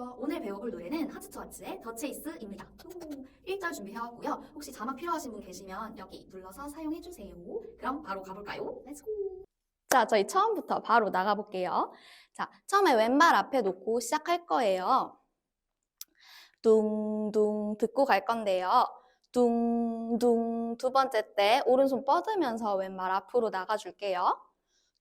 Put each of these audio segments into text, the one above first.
안녕하세요. 오늘 배워볼 노래는 하츠투하츠의 더 체이스입니다. 1절 준비해왔고요. 혹시 자막 필요하신 분 계시면 여기 눌러서 사용해주세요. 그럼 바로 가볼까요? 렛츠고! 자, 저희 처음부터 바로 나가볼게요. 자, 처음에 왼발 앞에 놓고 시작할 거예요. 둥둥 듣고 갈 건데요. 둥둥 두 번째 때 오른손 뻗으면서 왼발 앞으로 나가줄게요.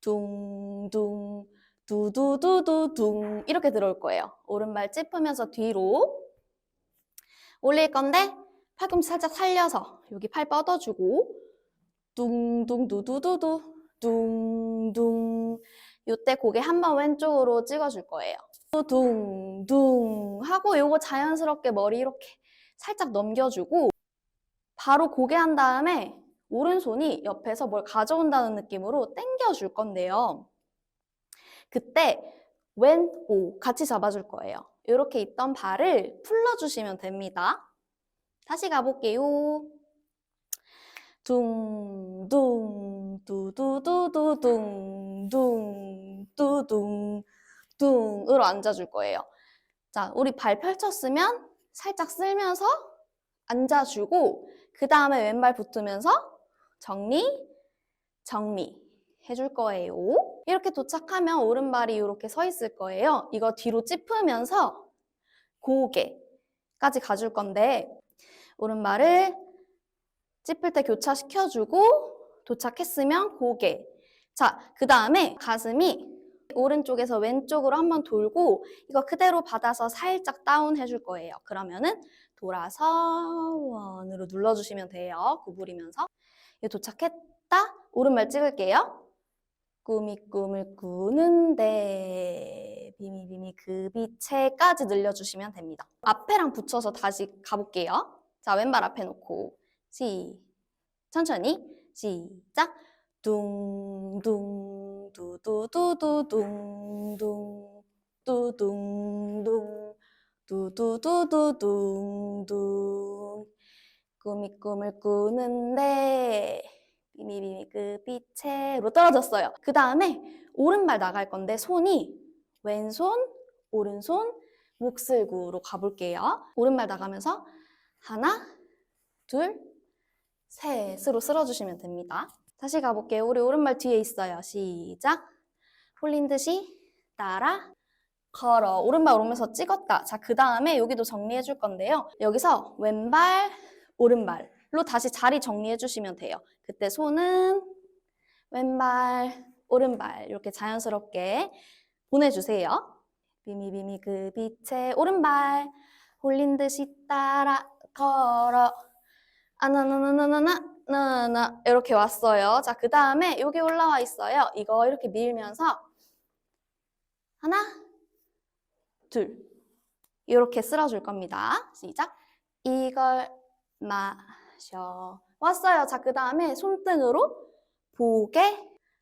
둥둥 두두두두둥 이렇게 들어올 거예요. 오른발 짚으면서 뒤로 올릴 건데 팔꿈치 살짝 살려서 여기 팔 뻗어주고 둥둥 두두두두 둥둥 요때 고개 한 번 왼쪽으로 찍어줄 거예요. 둥둥 하고 요거 자연스럽게 머리 이렇게 살짝 넘겨주고 바로 고개 한 다음에 오른손이 옆에서 뭘 가져온다는 느낌으로 당겨줄 건데요. 그때 왼, 오 같이 잡아줄 거예요. 이렇게 있던 발을 풀러주시면 됩니다. 다시 가볼게요. 둥둥 두두두두둥 둥두둥 둥으로 앉아줄 거예요. 자, 우리 발 펼쳤으면 살짝 쓸면서 앉아주고 그 다음에 왼발 붙으면서 정리, 정리 해줄 거예요. 이렇게 도착하면 오른발이 이렇게 서 있을 거예요. 이거 뒤로 짚으면서 고개까지 가줄 건데 오른발을 짚을 때 교차시켜주고 도착했으면 고개. 자, 그 다음에 가슴이 오른쪽에서 왼쪽으로 한번 돌고 이거 그대로 받아서 살짝 다운 해줄 거예요. 그러면은 돌아서 원으로 눌러주시면 돼요. 구부리면서. 이 도착했다. 오른발 찍을게요. 꿈이 꿈을 꾸는데 비미 비미 그 빛에까지 늘려주시면 됩니다. 앞에랑 붙여서 다시 가볼게요. 자, 왼발 앞에 놓고. 시 천천히. 시작. 둥둥 두두두두 둥 둥 두둥둥 두두두두 둥 둥. 꿈이 꿈을 꾸는데 비미비미 그 빛에로 떨어졌어요. 그 다음에 오른발 나갈 건데 손이 왼손, 오른손, 목슬구로 가볼게요. 오른발 나가면서 하나, 둘, 셋으로 쓸어주시면 됩니다. 다시 가볼게요. 우리 오른발 뒤에 있어요. 시작. 홀린 듯이 따라 걸어. 오른발 오르면서 찍었다. 자, 그 다음에 여기도 정리해 줄 건데요. 여기서 왼발, 오른발 로 다시 자리 정리해 주시면 돼요. 그때 손은 왼발, 오른발 이렇게 자연스럽게 보내주세요. 비미비미 그 빛에 오른발 홀린 듯이 따라 걸어 아나나나나나나 나나 이렇게 왔어요. 자, 그 다음에 여기 올라와 있어요. 이거 이렇게 밀면서 하나, 둘 이렇게 쓸어줄 겁니다. 시작. 이걸 마 셔 왔어요. 자, 그 다음에 손등으로 보게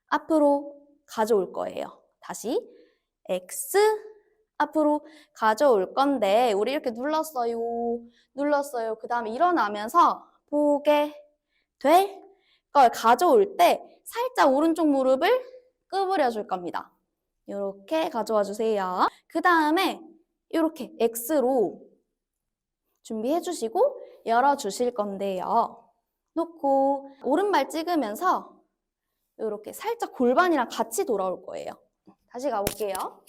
앞으로 가져올 거예요. 다시 X 앞으로 가져올 건데 우리 이렇게 눌렀어요. 눌렀어요. 그 다음에 일어나면서 보게 될 걸 가져올 때 살짝 오른쪽 무릎을 구부려 줄 겁니다. 이렇게 가져와 주세요. 그 다음에 이렇게 X로 준비해 주시고 열어 주실 건데요. 놓고 오른발 찍으면서 이렇게 살짝 골반이랑 같이 돌아올 거예요. 다시 가볼게요.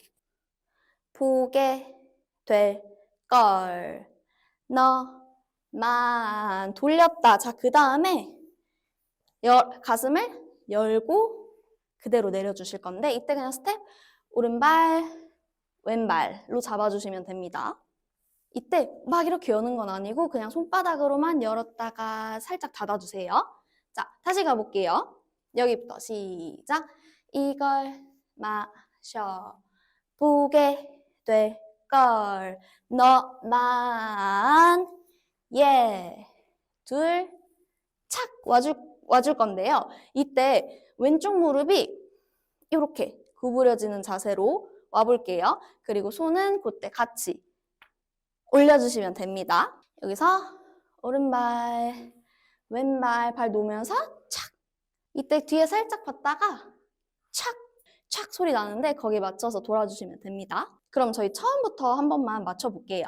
보게 될 걸 너만 돌렸다. 자, 그 다음에 가슴을 열고 그대로 내려주실 건데 이때 그냥 스텝 오른발 왼발로 잡아주시면 됩니다. 이때 막 이렇게 여는 건 아니고 그냥 손바닥으로만 열었다가 살짝 닫아주세요. 자, 다시 가볼게요. 여기부터 시작. 이걸 마셔 보게 될 걸 너만 예둘 착 와줄 와줄 건데요. 이때 왼쪽 무릎이 이렇게 구부려지는 자세로 와볼게요. 그리고 손은 그때 같이 올려주시면 됩니다. 여기서 오른발, 왼발 발 놓으면서 착! 이때 뒤에 살짝 봤다가 착! 촥 소리 나는데 거기에 맞춰서 돌아주시면 됩니다. 그럼 저희 처음부터 한 번만 맞춰볼게요.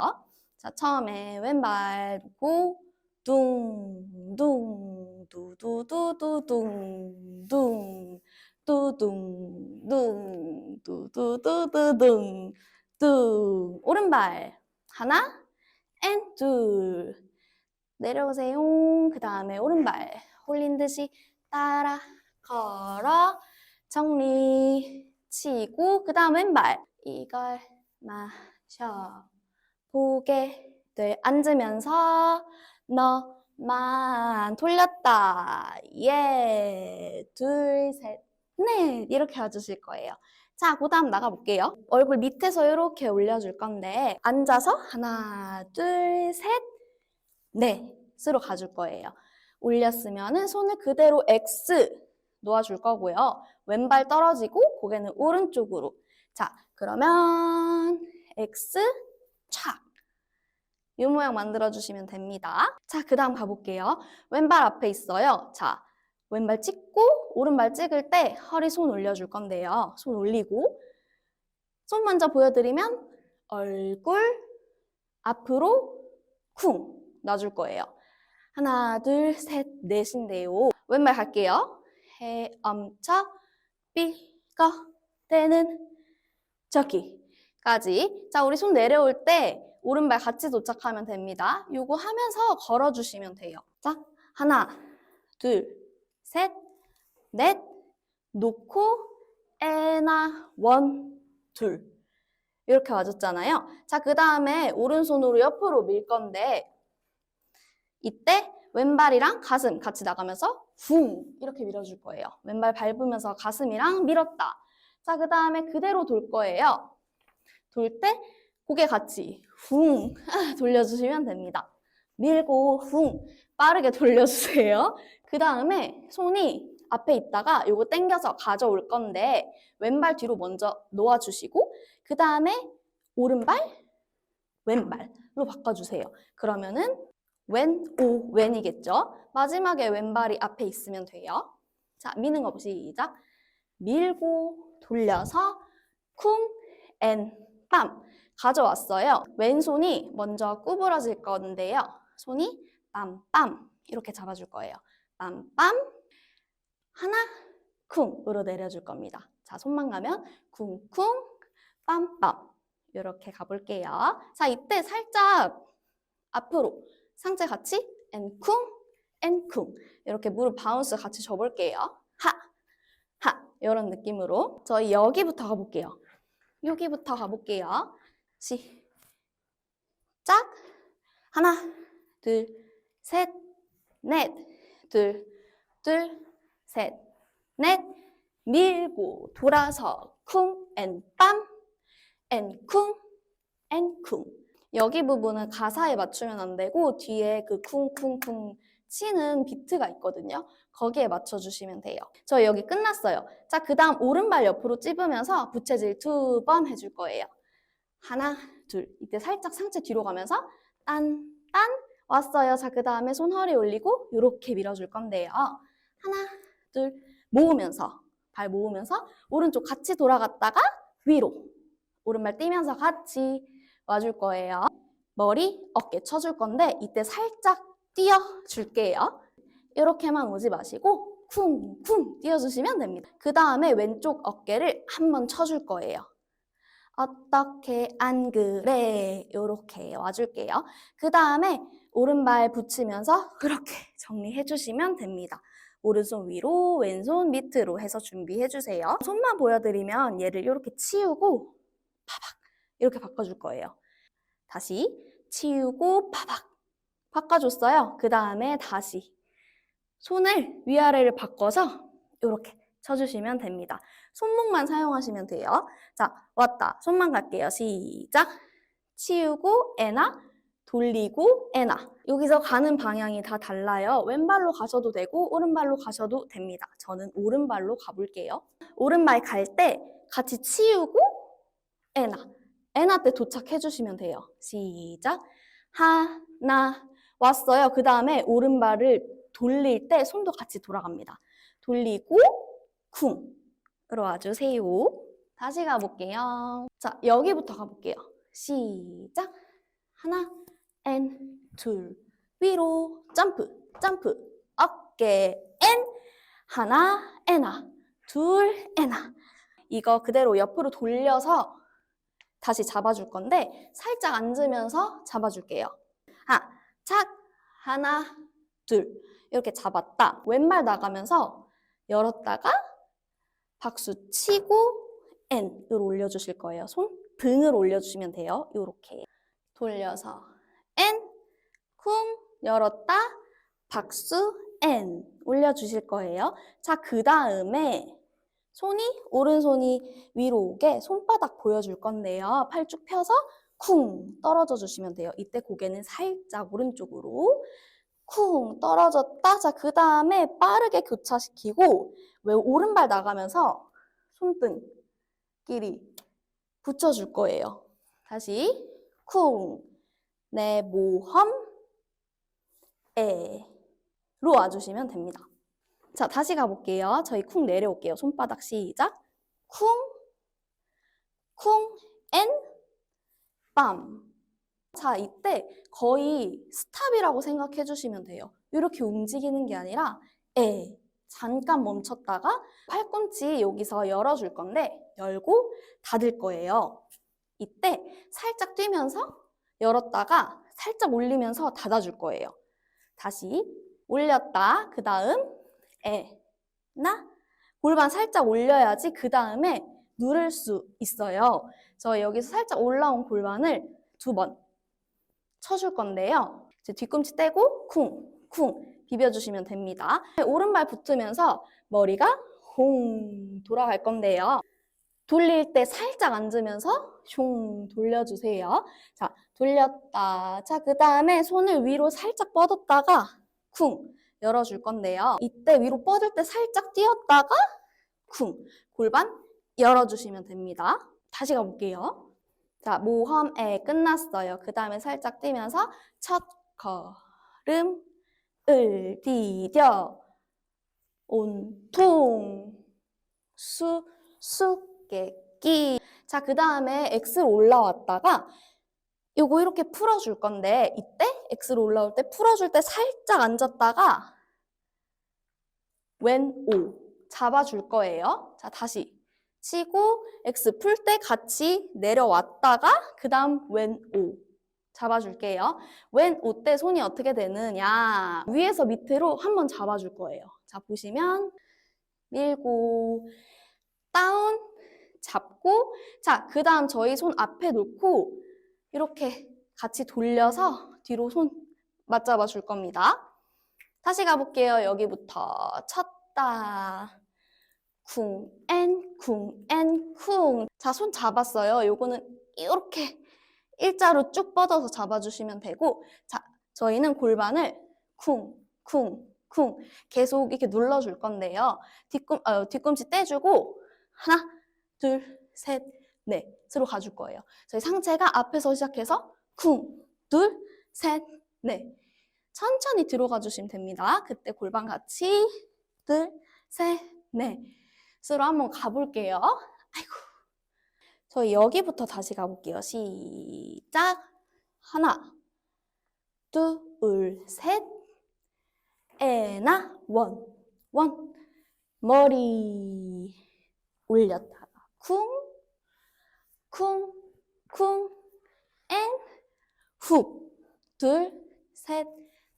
자, 처음에 왼발 놓고 둥, 둥, 두두두두둥, 둥, 두둥, 둥, 두두두두둥, 둥. 오른발 하나, 앤 둘. 내려오세요. 그 다음에 오른발. 홀린 듯이 따라 걸어 정리 치고 그 다음 왼발. 이걸 마셔 보게들 앉으면서 너만 돌렸다. 예. 둘 셋. 넷. 이렇게 와주실 거예요 자, 그 다음 나가볼게요. 얼굴 밑에서 이렇게 올려줄 건데, 앉아서 하나, 둘, 셋, 넷으로 가줄 거예요. 올렸으면 은 손을 그대로 X 놓아줄 거고요. 왼발 떨어지고 고개는 오른쪽으로. 자, 그러면 X 착. 이 모양 만들어주시면 됩니다. 자, 그 다음 가볼게요. 왼발 앞에 있어요. 자, 왼발 찍고 오른발 찍을 때 허리 손 올려줄 건데요. 손 올리고 손 먼저 보여드리면 얼굴 앞으로 쿵 놔줄 거예요. 하나, 둘, 셋, 넷인데요. 왼발 갈게요. 헤엄쳐 삐꺼 때는 저기까지. 자, 우리 손 내려올 때 오른발 같이 도착하면 됩니다. 요거 하면서 걸어주시면 돼요. 자, 하나, 둘, 셋, 넷, 놓고 에나, 원, 둘. 이렇게 와줬잖아요. 자, 그 다음에 오른손으로 옆으로 밀 건데 이때 왼발이랑 가슴 같이 나가면서 붕 이렇게 밀어줄 거예요. 왼발 밟으면서 가슴이랑 밀었다. 자, 그 다음에 그대로 돌 거예요. 돌 때 고개 같이 붕 돌려주시면 됩니다. 밀고 붕 빠르게 돌려주세요. 그 다음에 손이 앞에 있다가 요거 당겨서 가져올 건데 왼발 뒤로 먼저 놓아주시고 그 다음에 오른발 왼발로 바꿔주세요. 그러면은 왼, 오, 왼이겠죠? 마지막에 왼발이 앞에 있으면 돼요. 자, 미는 거 시작. 밀고 돌려서 쿵, 앤, 빰. 가져왔어요. 왼손이 먼저 구부러질 건데요. 손이 빰빰 이렇게 잡아줄 거예요. 빰빰 하나 쿵으로 내려줄 겁니다. 자, 손만 가면 쿵쿵 빰빰 이렇게 가볼게요. 자, 이때 살짝 앞으로 상체 같이 앤쿵 앤쿵 이렇게 무릎 바운스 같이 줘볼게요. 하! 하! 이런 느낌으로 저희 여기부터 가볼게요. 여기부터 가볼게요. 시작! 하나, 둘, 셋, 넷, 둘, 둘, 셋, 넷, 밀고 돌아서 쿵, 앤, 쿵. 여기 부분은 가사에 맞추면 안 되고 뒤에 그 쿵쿵쿵 치는 비트가 있거든요. 거기에 맞춰주시면 돼요. 저희 여기 끝났어요. 자, 그 다음 오른발 옆으로 찝으면서 부채질 두 번 해줄 거예요. 하나, 둘. 이때 살짝 상체 뒤로 가면서 딴, 딴 왔어요. 자, 그 다음에 손 허리 올리고 이렇게 밀어줄 건데요. 하나, 둘. 모으면서 발 모으면서 오른쪽 같이 돌아갔다가 위로 오른발 띄면서 같이 와줄 거예요. 머리, 어깨 쳐줄 건데 이때 살짝 띄워줄게요. 이렇게만 오지 마시고 쿵쿵 띄워주시면 됩니다. 그 다음에 왼쪽 어깨를 한번 쳐줄 거예요. 어떻게 안 그래? 이렇게 와줄게요. 그 다음에 오른발 붙이면서 그렇게 정리해 주시면 됩니다. 오른손 위로, 왼손 밑으로 해서 준비해 주세요. 손만 보여드리면 얘를 이렇게 치우고 파박 이렇게 바꿔줄 거예요. 다시 치우고 파박 바꿔줬어요. 그 다음에 다시 손을 위아래를 바꿔서 이렇게 쳐주시면 됩니다. 손목만 사용하시면 돼요. 자, 왔다. 손만 갈게요. 시작. 치우고 에나, 돌리고 에나. 여기서 가는 방향이 다 달라요. 왼발로 가셔도 되고 오른발로 가셔도 됩니다. 저는 오른발로 가볼게요. 오른발 갈 때 같이 치우고 에나. 에나 때 도착해 주시면 돼요. 시작. 하나 왔어요. 그 다음에 오른발을 돌릴 때 손도 같이 돌아갑니다. 돌리고 쿵 와주세요. 다시 가볼게요. 자, 여기부터 가볼게요. 시작. 하나, 앤, 둘, 위로, 점프, 점프, 어깨, 앤, 하나, 에나, 둘, 에나. 이거 그대로 옆으로 돌려서 다시 잡아줄 건데, 살짝 앉으면서 잡아줄게요. 하, 착, 하나, 둘. 이렇게 잡았다. 왼발 나가면서 열었다가 박수 치고 N으로 올려주실 거예요. 손 등을 올려주시면 돼요. 이렇게 돌려서 쿵 열었다 박수 N 올려주실 거예요. 자, 그 다음에 손이 오른손이 위로 오게 손바닥 보여줄 건데요. 팔 쭉 펴서 쿵 떨어져 주시면 돼요. 이때 고개는 살짝 오른쪽으로 쿵 떨어졌다. 자, 그 다음에 빠르게 교차시키고 왜 오른발 나가면서 손등끼리 붙여줄 거예요. 다시 쿵, 내 모험, 에로 와주시면 됩니다. 자, 다시 가볼게요. 저희 쿵 내려올게요. 손바닥 시작. 쿵, 쿵, 엔, 빰. 자, 이때 거의 스탑이라고 생각해 주시면 돼요. 이렇게 움직이는 게 아니라 에 잠깐 멈췄다가 팔꿈치 여기서 열어줄 건데 열고 닫을 거예요. 이때 살짝 뛰면서 열었다가 살짝 올리면서 닫아줄 거예요. 다시 올렸다. 그 다음 에, 나 골반 살짝 올려야지 그 다음에 누를 수 있어요. 저 여기서 살짝 올라온 골반을 두 번 쳐줄 건데요. 이제 뒤꿈치 떼고 쿵, 쿵 비벼주시면 됩니다. 오른발 붙으면서 머리가 홍 돌아갈 건데요. 돌릴 때 살짝 앉으면서 숑 돌려주세요. 자, 돌렸다. 자, 그 다음에 손을 위로 살짝 뻗었다가 쿵 열어줄 건데요. 이때 위로 뻗을 때 살짝 뛰었다가 쿵 골반 열어주시면 됩니다. 다시 가볼게요. 자, 모험에 끝났어요. 그 다음에 살짝 뛰면서 첫 걸음을 디뎌 온통 수 수께끼 자, 그 다음에 X로 올라왔다가 요거 이렇게 풀어줄 건데 이때 X로 올라올 때 풀어줄 때 살짝 앉았다가 왼오 잡아줄 거예요. 자, 다시 치고 X 풀 때 같이 내려왔다가 그 다음 왼오 잡아줄게요. 왼오 때 손이 어떻게 되느냐 위에서 밑으로 한번 잡아줄 거예요. 자 보시면 밀고 다운 잡고 자 그 다음 저희 손 앞에 놓고 이렇게 같이 돌려서 뒤로 손 맞잡아 줄 겁니다. 다시 가볼게요. 여기부터 쳤다. 쿵, 앤, 쿵, 앤, 쿵. 자, 손 잡았어요. 요거는 이렇게 일자로 쭉 뻗어서 잡아주시면 되고, 자, 저희는 골반을 쿵, 쿵, 쿵 계속 이렇게 눌러줄 건데요. 뒤꿈, 어, 뒤꿈치 떼주고, 하나, 둘, 셋, 넷으로 가줄 거예요. 저희 상체가 앞에서 시작해서 쿵, 둘, 셋, 넷. 천천히 들어가 주시면 됩니다. 그때 골반 같이 둘, 셋, 넷. 으로 한번 가볼게요. 아이고. 저희 여기부터 다시 가볼게요. 시작. 하나, 둘, 셋. 에나, 원, 원. 머리 올렸다가 쿵, 쿵, 쿵, 앤, 훅. 둘, 셋,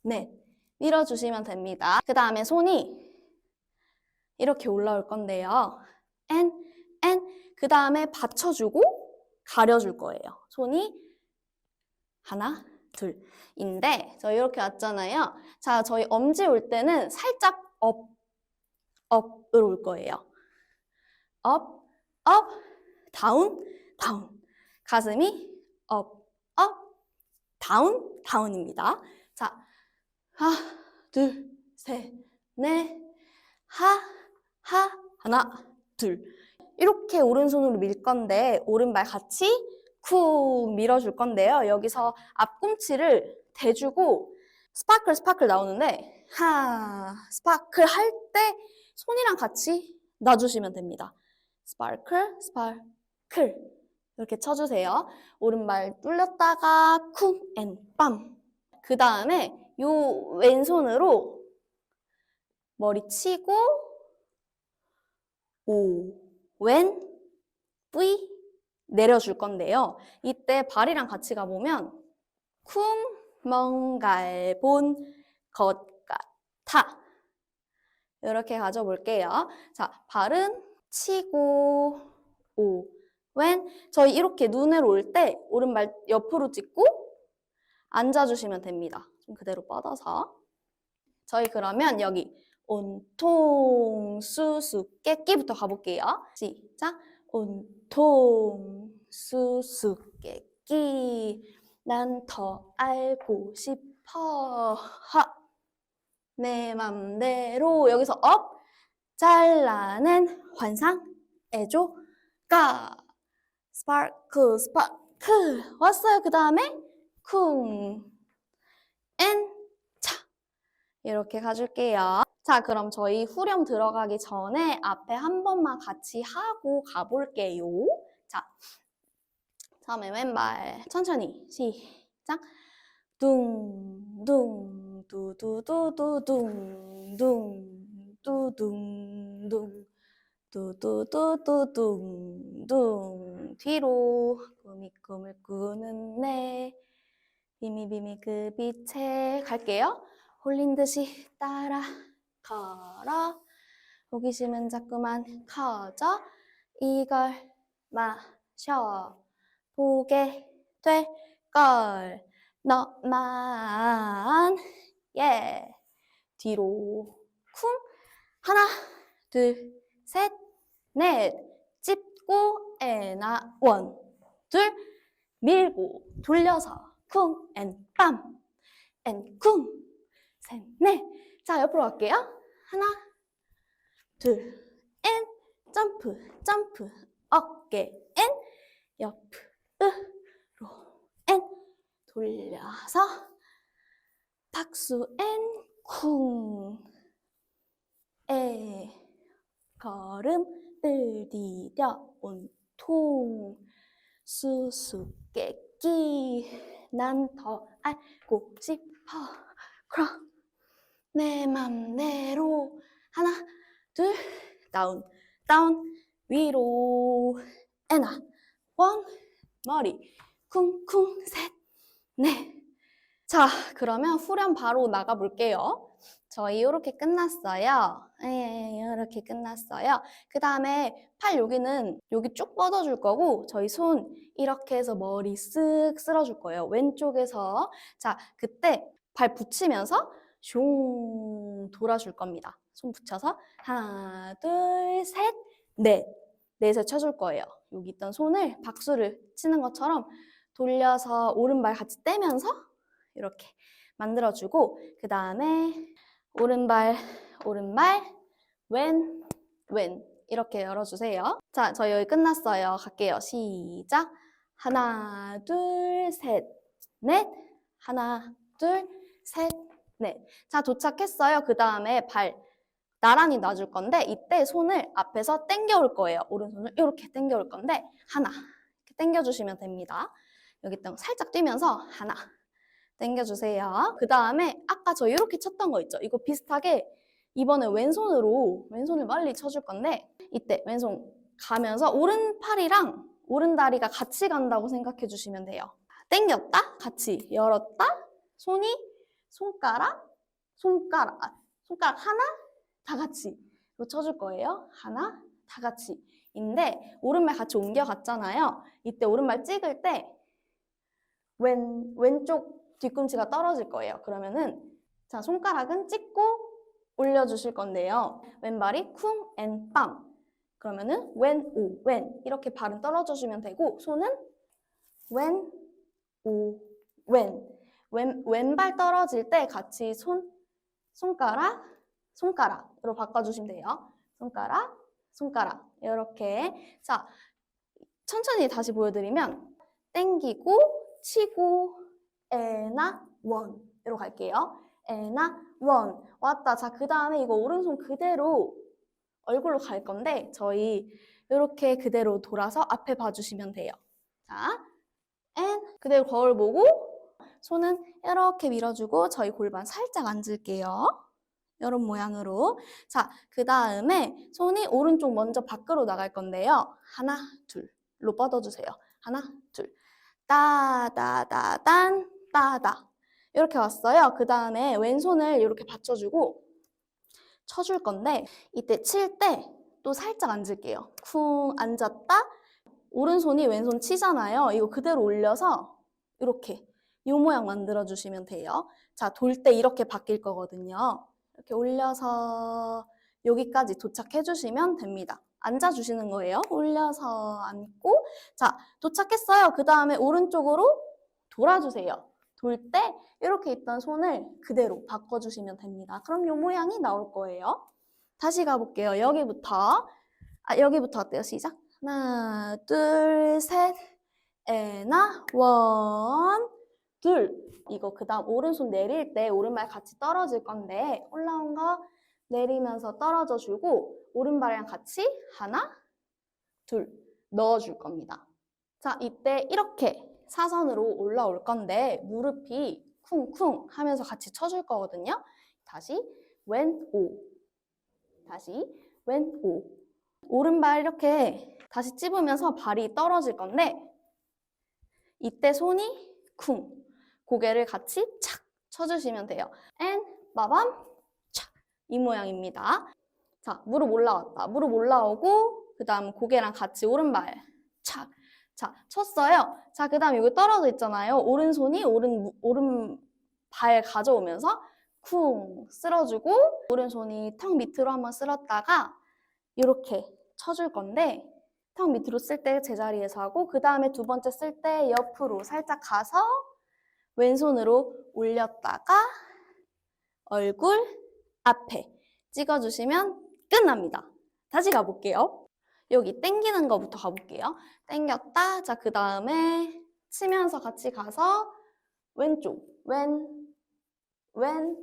넷. 밀어주시면 됩니다. 그 다음에 손이 이렇게 올라올 건데요. 앤, 앤. 그 다음에 받쳐주고 가려줄 거예요. 손이 하나, 둘인데, 저 이렇게 왔잖아요. 자, 저희 엄지 올 때는 살짝 업, 업으로 올 거예요. 업, 업, 다운, 다운. 가슴이 업, 업, 다운, 다운입니다. 자, 하나, 둘, 셋, 넷, 하, 하, 하나, 둘. 이렇게 오른손으로 밀 건데, 오른발 같이 쿵 밀어줄 건데요. 여기서 앞꿈치를 대주고, 스파클, 스파클 나오는데, 하, 스파클 할 때 손이랑 같이 놔주시면 됩니다. 스파클, 스파클. 이렇게 쳐주세요. 오른발 뚫렸다가 쿵, 앤, 빰. 그 다음에 요 왼손으로 머리 치고 오, 왼, 뿌이 내려줄 건데요. 이때 발이랑 같이 가보면 쿵, 뭔가를 본것 같아. 이렇게 가져볼게요. 자, 발은 치고 오, 왼. 저희 이렇게 눈을 올 때 오른발 옆으로 찍고 앉아주시면 됩니다. 좀 그대로 뻗어서. 저희 그러면 여기 온통 수수께끼부터 가볼게요. 시작. 온통 수수께끼 난 더 알고 싶어 하. 내 맘대로 여기서 업 잘라낸 환상해줘 가. 스파크 스파크. 왔어요. 그 다음에 쿵. 엔, 차. 이렇게 가줄게요. 자 그럼 저희 후렴 들어가기 전에 앞에 한 번만 같이 하고 가볼게요. 자 처음에 왼발. 천천히. 시작. 둥 둥 두두두두 둥 둥 두둥둥 두두두두둥둥. 뒤로 꿈이 꿈을 꾸는 내 비미비미 그 빛에 갈게요. 홀린 듯이 따라 걸어. 호기심은 자꾸만 커져. 이걸 마셔 보게 될 걸. 너만. 예. 뒤로 쿵 하나 둘 셋 넷. 찝고 에나 원 둘 밀고 돌려서 쿵 앤 빰 앤 쿵 셋 넷 자 옆으로 갈게요. 하나 둘 앤. 점프 점프. 어깨 앤. 옆으로 앤. 돌려서 박수 앤 쿵 에 걸음을 디뎌 온통 수수께끼. 난 더 알고 싶어. 그럼 내 맘대로 하나 둘 다운 다운. 위로. 에나. 원 머리. 쿵쿵 셋넷 자 그러면 후렴 바로 나가 볼게요. 저희 이렇게 끝났어요. 예, 이렇게 끝났어요. 그 다음에 팔 여기는 여기 쭉 뻗어줄 거고 저희 손 이렇게 해서 머리 쓱 쓸어줄 거예요. 왼쪽에서. 자 그때 발 붙이면서 숑 돌아줄 겁니다. 손 붙여서 하나 둘 셋 넷. 넷에 쳐줄 거예요. 여기 있던 손을 박수를 치는 것처럼 돌려서 오른발 같이 떼면서 이렇게 만들어주고 그 다음에 오른발 오른발 왼 왼 이렇게 열어주세요. 자, 저 여기 끝났어요. 갈게요. 시작. 하나, 둘, 셋, 넷. 하나, 둘, 셋, 넷. 자, 도착했어요. 그 다음에 발 나란히 놔줄 건데 이때 손을 앞에서 당겨올 거예요. 오른손을 이렇게 당겨올 건데 하나 이렇게 당겨주시면 됩니다. 여기 딱 살짝 뛰면서 하나 당겨주세요. 그 다음에 아까 저 이렇게 쳤던 거 있죠? 이거 비슷하게 이번에 왼손으로 왼손을 빨리 쳐줄 건데 이때 왼손 가면서 오른팔이랑 오른다리가 같이 간다고 생각해 주시면 돼요. 당겼다, 같이 열었다, 손이 손가락, 손가락, 아, 손가락 하나, 다 같이 이거 쳐줄 거예요. 하나, 다 같이. 인데 오른발 같이 옮겨갔잖아요. 이때 오른발 찍을 때 왼, 왼쪽 뒤꿈치가 떨어질 거예요. 그러면은 자 손가락은 찍고 올려주실 건데요. 왼발이 쿵 앤 빵. 그러면은 왼, 오, 왼 이렇게 발은 떨어져주면 되고 손은 왼, 오, 왼. 왼, 왼발 떨어질 때 같이 손, 손가락, 손가락으로 바꿔주시면 돼요. 손가락, 손가락 이렇게 자 천천히 다시 보여드리면 땡기고 치고 에나 원으로 갈게요. 에나 원 왔다. 자 그 다음에 이거 오른손 그대로 얼굴로 갈 건데 저희 이렇게 그대로 돌아서 앞에 봐주시면 돼요. 자, and 그대로 거울 보고 손은 이렇게 밀어주고 저희 골반 살짝 앉을게요. 이런 모양으로. 자, 그 다음에 손이 오른쪽 먼저 밖으로 나갈 건데요. 하나, 둘로 뻗어주세요. 하나, 둘. 따다다단, 따다. 이렇게 왔어요. 그 다음에 왼손을 이렇게 받쳐주고 쳐줄 건데 이때 칠 때 또 살짝 앉을게요. 쿵 앉았다. 오른손이 왼손 치잖아요. 이거 그대로 올려서 이렇게 이 모양 만들어 주시면 돼요. 자, 돌 때 이렇게 바뀔 거거든요. 이렇게 올려서 여기까지 도착해 주시면 됩니다. 앉아 주시는 거예요. 올려서 앉고 자, 도착했어요. 그 다음에 오른쪽으로 돌아주세요. 돌 때 이렇게 있던 손을 그대로 바꿔주시면 됩니다. 그럼 이 모양이 나올 거예요. 다시 가볼게요. 여기부터. 아, 여기부터 어때요? 시작. 하나, 둘, 셋. 에나, 원, 둘. 이거 그 다음 오른손 내릴 때 오른발 같이 떨어질 건데 올라온 거 내리면서 떨어져 주고 오른발이랑 같이 하나, 둘 넣어줄 겁니다. 자, 이때 이렇게 사선으로 올라올 건데 무릎이 쿵쿵 하면서 같이 쳐줄 거거든요. 다시 왼, 오. 다시 왼, 오. 오른발 이렇게 다시 찝으면서 발이 떨어질 건데 이때 손이 쿵. 고개를 같이 착 쳐주시면 돼요. 앤, 빠밤, 착. 이 모양입니다. 자, 무릎 올라왔다. 무릎 올라오고 그 다음 고개랑 같이 오른발 착. 자, 쳤어요. 자, 그 다음 여기 떨어져 있잖아요. 오른손이 오른, 무- 오른 발 가져오면서 쿵 쓸어주고 오른손이 턱 밑으로 한번 쓸었다가 이렇게 쳐줄 건데 턱 밑으로 쓸 때 제자리에서 하고 그 다음에 두 번째 쓸 때 옆으로 살짝 가서 왼손으로 올렸다가 얼굴 앞에 찍어주시면 끝납니다. 다시 가볼게요. 여기 땡기는 거부터 가볼게요. 땡겼다. 자, 그 다음에 치면서 같이 가서 왼쪽, 왼, 왼,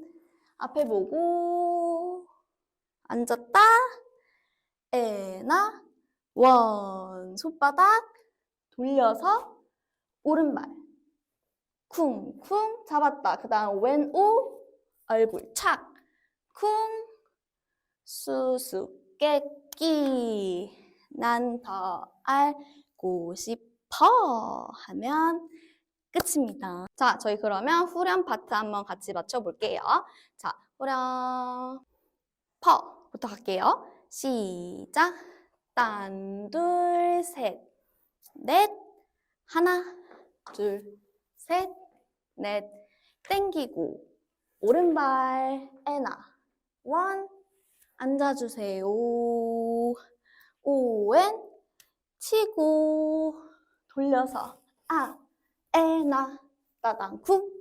앞에 보고 앉았다. 에나, 원, 손바닥 돌려서 오른발 쿵쿵 잡았다. 그 다음 왼 오, 얼굴 착, 쿵, 수수께끼 난 더 알고 싶어 하면 끝입니다. 자, 저희 그러면 후렴 파트 한번 같이 맞춰볼게요. 자, 후렴 퍼부터 갈게요. 시작. 딴, 둘, 셋, 넷, 하나, 둘, 셋, 넷, 땡기고 오른발 에나 원 앉아주세요. 오엔 치고 돌려서 아 에나 따당 쿵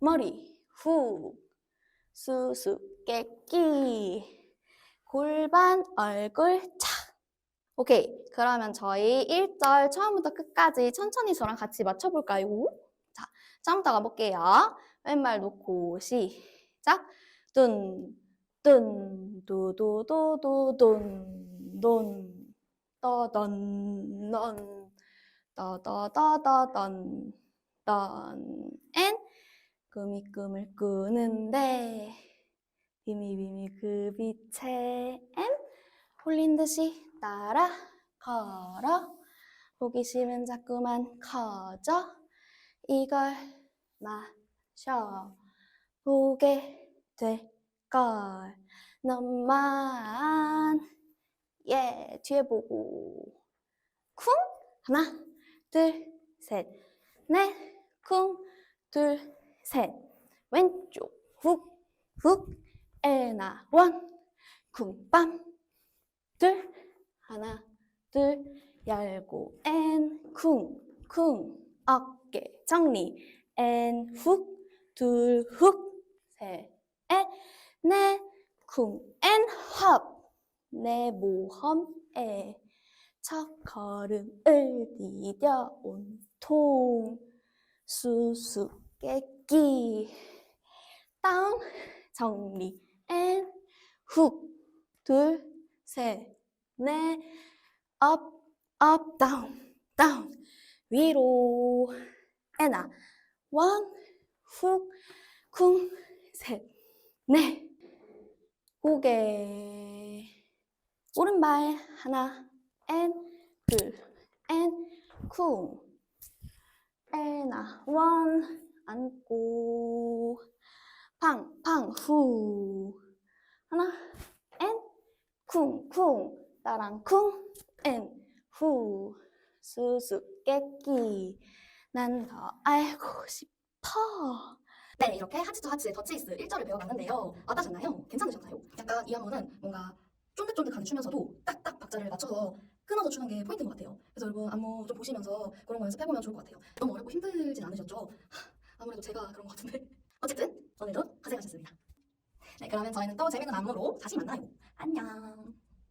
머리 후 수수께끼 골반 얼굴 착 오케이. 그러면 저희 1절 처음부터 끝까지 천천히 저랑 같이 맞춰볼까요? 자 처음부터 가볼게요. 왼발 놓고 시작. 뚠뚠 두두두두 돈돈 떠던 넌 떠떠떠떠던 던&엔? 금이금을 끄는데 비미 비미 그 빛에 엔? 홀린 듯이 따라 걸어 호기심은 자꾸만 커져. 이걸 마셔 보게 될걸. 너만 예 뒤에 보고. 쿵? 하나 둘 셋 넷 쿵 둘 셋. 왼쪽. 훅 훅. 에나 원. 쿵 빰 둘. 하나 둘. 열고. 앤쿵쿵. 어깨 정리. 앤훅둘 훅 셋 넷쿵앤헙 내 모험에 첫 걸음을 디뎌 온통 수수께끼 다운 정리 앤훅둘셋넷 up, up, down, down. 위로. 에나. one, 훅, 쿵, 셋, 넷. 고개. 오른발 하나, 앤, 둘, 앤, 쿵. 에나, 원, 안고. 팡, 팡, 후. 하나, 앤, 쿵, 쿵. 따랑 쿵, 앤, 후. 수수께끼. 난 더 알고 싶어. 네, 이렇게 하츠 투 하츠의 더치이스 1절을 배워봤는데요. 어떠셨나요? 괜찮으셨나요? 약간 이 안무는 뭔가 쫀득쫀득 하게 추면서도 딱딱 박자를 맞춰서 끊어서 추는 게 포인트인 것 같아요. 그래서 여러분 안무 좀 보시면서 그런 거 연습해보면 좋을 것 같아요. 너무 어렵고 힘들진 않으셨죠? 하, 아무래도 제가 그런 것 같은데. 어쨌든 오늘도 고생하셨습니다. 네, 그러면 저희는 또 재밌는 안무로 다시 만나요. 안녕.